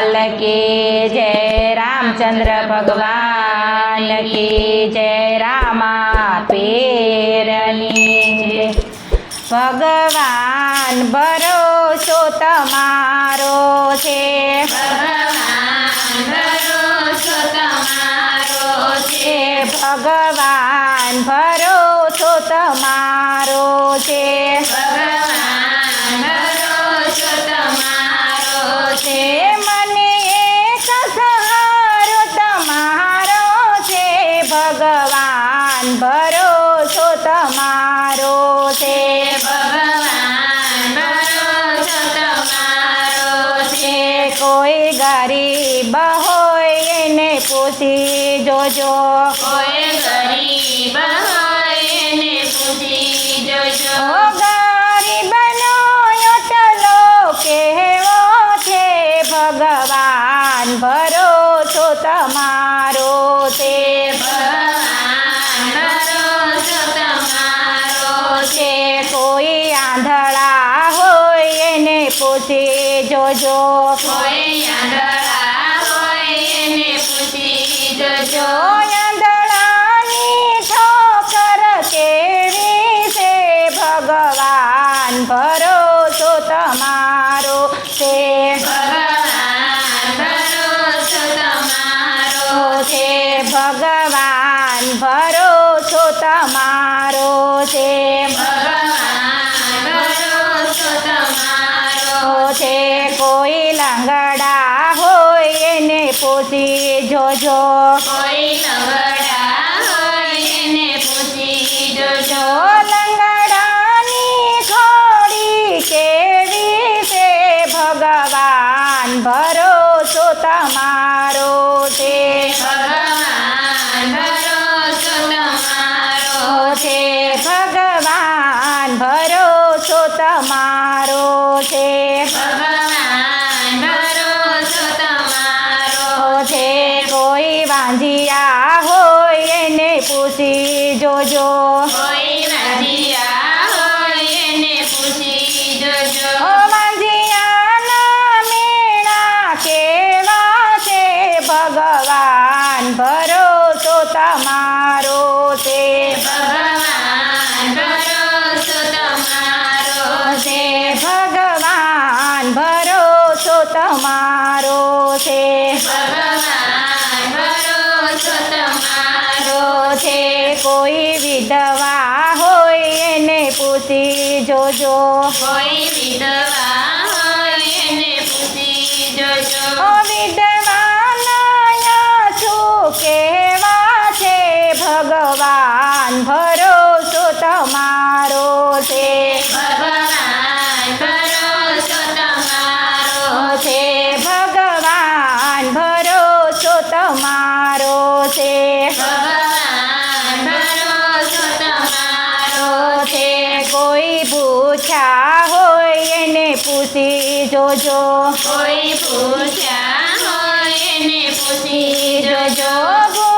લાલ કી જય રામચંદ્ર ભગવાન કી જય રામા પેરની જય ભગવાન ભરોસો તમારો છે ભગવાન ભરો જોજો કોઈ ગરીબ એને પૂછી જોજો. ઓ ગરીબનો ઓટલો કેવો છે? ભગવાન ભરોસો તમારો છે. તમારો છે. કોઈ આંધળા હોય એને પૂછી જોજો. કોઈ આંધળા જોજો ઠોકર કેવી છે? ભગવાન ભરોસો તમારો છે. ભગવાન ભરોસો તમારો. છે. ભગવાન ભરોસો તમારો જોજો કોઈ લંગડા હોય એને પૂછી જોજો. જો લંગડાની કેવી છે? ભગવાન ભરોસો તમારો છે. પૂછી છે કોઈ વિધવા હોય એને પૂછી જોજો. કોઈ વિધવા હોય એને પૂછી જોજો. ઓ પૂછ્યા હોય એને પૂછી જોજો. કોઈ પૂછ્યા હોય એને પૂછી જોજો.